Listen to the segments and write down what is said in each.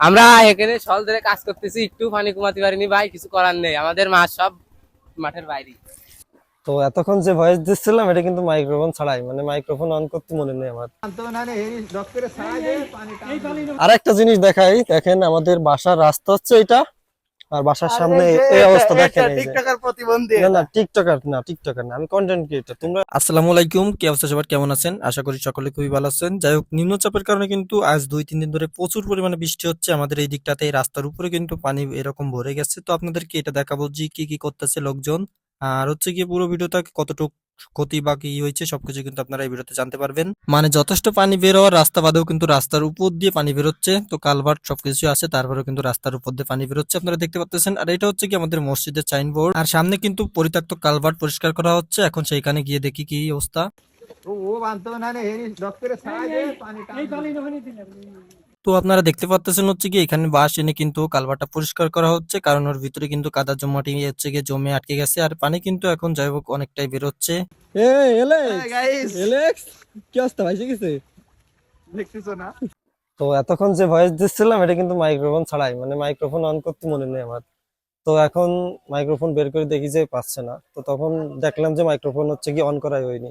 আমরা এখানে সল ধরে কাজ করতেছি একটু পানি কমাতে পারিনি ভাই কিছু করার নেই আমাদের মাছ সব মাঠের বাইরে। তো এতক্ষণ যে ভয়েস দিচ্ছিলাম এটা কিন্তু মাইক্রোফোন ছাড়াই মানে মাইক্রোফোন অন করতে মনে নেই আমার। আর একটা জিনিস দেখাই দেখেন আমাদের বাসার রাস্তা হচ্ছে এটা। আর বাসার সামনে এই অবস্থা দেখেন। টিকটকার প্রতিবন্ধী না না টিকটকার না টিকটকার না। আমি কন্টেন্ট ক্রিয়েটর তোমরা আসসালামু আলাইকুম কি অবস্থা সবার? কেমন আছেন? আশা করি সকলে খুবই ভালো আছেন। যাই হোক নিম্নচাপের কারণে কিন্তু আজ দুই তিন দিন ধরে প্রচুর পরিমাণে বৃষ্টি হচ্ছে। আমাদের এই দিকটাতে এই রাস্তার উপরে কিন্তু পানি এরকম ভরে গেছে। তো আপনাদেরকে এটা দেখাবো যে কি কি করতেছে লোকজন। আর হচ্ছে গিয়ে পুরো ভিডিওটা কতটুকু ক্ষতি বা কি হয়েছে, সবকিছু কিন্তু আপনারা এই ভিডিওতে জানতে পারবেন। মানে যথেষ্ট পানি বের হওয়ার রাস্তা বাদেও কিন্তু রাস্তার উপর দিয়ে পানি বেরোচ্ছে। তো কালভার্ট সবকিছু আছে, তারপরেও কিন্তু রাস্তার উপর দিয়ে পানি বেরোচ্ছে, আপনারা দেখতে পাচ্ছেন আর এটা হচ্ছে কি আমাদের মসজিদের চাইন বোর্ড আর সামনে কিন্তু পরিত্যক্ত কালভার্ট পরিষ্কার করা হচ্ছে। এখন সেইখানে গিয়ে দেখি কি অবস্থা। ও বানতো না রে হেরি ডক্টরের সাহায্যে পানি তো আপনারা দেখতে পাচ্ছেন হচ্ছে কি এখানে বাঁশ এনে কিন্তু কালভারটা পরিষ্কার করা হচ্ছে। কারণ ওর ভিতরে কিন্তু কাদা জমাটি হচ্ছে গিয়ে জমে আটকে গেছে। আর পানি কিন্তু এখন যাই হোক অনেকটাই বেরোচ্ছে। এই গাইস এলেক্স কি অবস্থা ভাইসে গেছে না? তো এতক্ষণ যে ভয়েস দিচ্ছিলাম এটা কিন্তু মাইক্রোফোন ছাড়াই। মানে মাইক্রোফোন অন করতে মনে নেই আমার। তো এখন মাইক্রোফোন বের করে দেখি যে পাচ্ছে না। তো তখন দেখলাম যে মাইক্রোফোন হচ্ছে কি অন করাই হয়নি।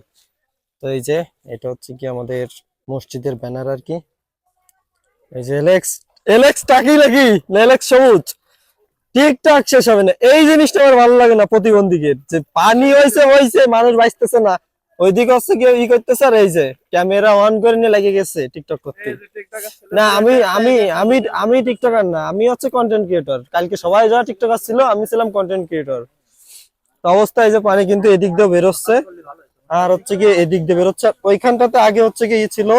তো এই যে এটা হচ্ছে কি আমাদের মসজিদের ব্যানার আর কি। এই যে এলেক্স এলেক্স টাকি লাগি না এলেক্স সবুজ। ঠিকঠাক শেষ হবে না। এই জিনিসটা আমার ভালো লাগে না প্রতিবন্ধীকে। যে পানি হয়েছে হয়েছে মানুষ বাঁচতেছে না। ওইদিকে হচ্ছে ই করতেছে আর এই যে ক্যামেরা অন করে নিয়ে লেগে গেছে টিকটক করতে। না আমি আমি আমি আমি টিকটকার না আমি হচ্ছে কন্টেন্ট ক্রিয়েটর কালকে সবাই যারা টিকটকার ছিল আমি ছিলাম কন্টেন্ট ক্রিয়েটর তো অবস্থা এই যে পানি কিন্তু এদিক দিয়ে বেরোচ্ছে। আর হচ্ছে কি এদিক দিয়ে বেরোচ্ছে। ওইখানটাতে আগে হচ্ছে কি ই ছিল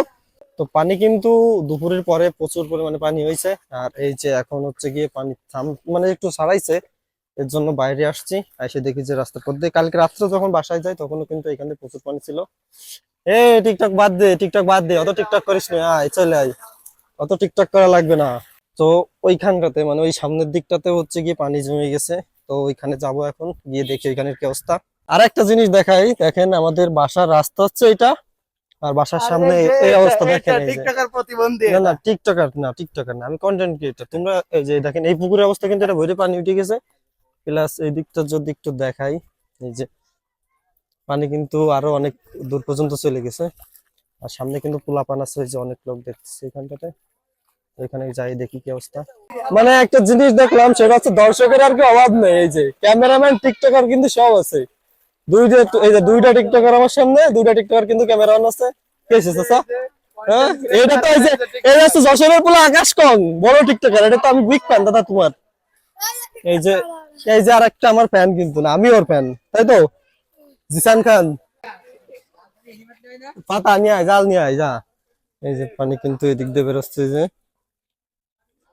তো পানি কিন্তু দুপুরের পরে প্রচুর পরিমাণে পানি হয়েছে। আর এই যে এখন হচ্ছে গিয়ে পানি থাম মানে একটু ছাড়াইছে, এর জন্য বাইরে আসছি। এসে দেখি যে রাস্তার পথ দিয়ে কালকে রাত্রে যখন বাসায় যাই তখনও কিন্তু এখানে প্রচুর পানি ছিল। এ, টিকটক বাদ দে, টিকটক বাদ দে, অত টিকটক করিস না, আয়, চলে আয়। অত টিকটক করা লাগবে না। তো ওইখানটাতে মানে ওই সামনের দিকটাতে হচ্ছে গিয়ে পানি জমে গেছে। তো ওইখানে যাব এখন, গিয়ে দেখি ওইখানের কি অবস্থা। আর একটা জিনিস দেখাই, দেখেন আমাদের বাসার রাস্তা হচ্ছে এটা। আর বাসার সামনে এই অবস্থা দেখেন টিকটকার প্রতিবন্ধী না না টিকটকার না টিকটকার না আমি কন্টেন্ট ক্রিয়েটর তোমরা এই যে দেখেন এই পুকুরের অবস্থা কিন্তু এটা ভরে পানি উঠে গেছে। প্লাস এই দিকটা যদি একটু দেখাই এই যে পানি কিন্তু আরও অনেক দূর পর্যন্ত চলে গেছে। আর সামনে কিন্তু পোলাপান আছে যে অনেক লোক দেখতেছে এখানটাতে। এখানে যাই দেখি কি অবস্থা। মানে একটা জিনিস দেখলাম সেটা হচ্ছে দর্শকের আর কি অভাব নেই এই যে। ক্যামেরাম্যান টিকটকার কিন্তু সব আছে। আমি ওর ফ্যান তাই তো? জিসান খান। পাতা নিয়ে জাল নিয়ে যা। এই যে পানি কিন্তু এদিক দিয়ে বেরোচ্ছে যে।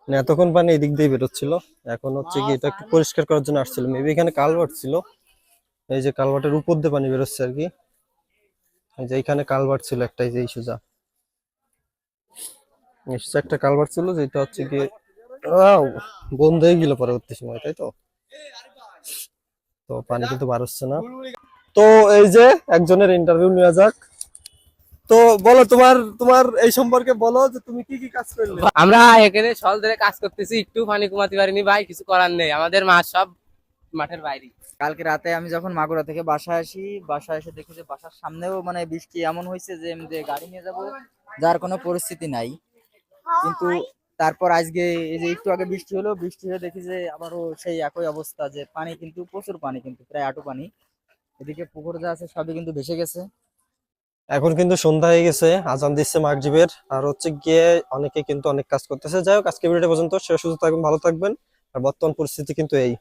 মানে এতক্ষণ পানি এদিক দিয়ে বেরোচ্ছিল, এখন হচ্ছে কি এটা একটু পরিষ্কার করার জন্য আসছিল মেবি এখানে কালভার্ট ছিল। এই যে কালভার্টের উপর দিয়ে পানি বেরোচ্ছে আর কি। এই যে এখানে কালভার্ট ছিল একটা, এই যে এই সোজা। একটা কালভার্ট ছিল, যেটা হচ্ছে গিয়ে বন্ধ হয়ে গেল পরবর্তী সময়, তাই তো? তো পানি কিন্তু বার হচ্ছে না। তো এই যে একজনের ইন্টারভিউ নেওয়া যাক। তো বলো, তোমার তোমার এই সম্পর্কে বলো যে তুমি কি কি কাজ করলে? আমরা এখানে সল ধরে কাজ করতেছি, একটু পানি কমাতে পারিনি ভাই, কিছু করার নেই। আমাদের মা সব মাঠের বাইরে। কালকে রাতে আমি যখন মাগুরা থেকে বাসায় আসি বাসায় এসে দেখি যে বাসার সামনেও মানে বৃষ্টি এমন হয়েছে যে আমি যে গাড়ি নিয়ে যাব যার কোনো পরিস্থিতি নাই। কিন্তু তারপর আজকে এই যে একটু আগে বৃষ্টি হলো বৃষ্টি হয়ে দেখি যে আবারও সেই একই অবস্থা যে পানি কিন্তু প্রচুর পানি কিন্তু প্রায় আটু পানি। এদিকে পুকুর যা আছে সবই কিন্তু ভেসে গেছে। এখন কিন্তু সন্ধ্যা হয়ে গেছে আজান দিচ্ছে মাগরিবের। আর হচ্ছে গিয়ে অনেকে কিন্তু অনেক কাজ করতেছে। যাই হোক আজকে ভিডিওটা পর্যন্ত সে সুস্থ থাকবেন ভালো থাকবেন। আর বর্তমান পরিস্থিতি কিন্তু এই।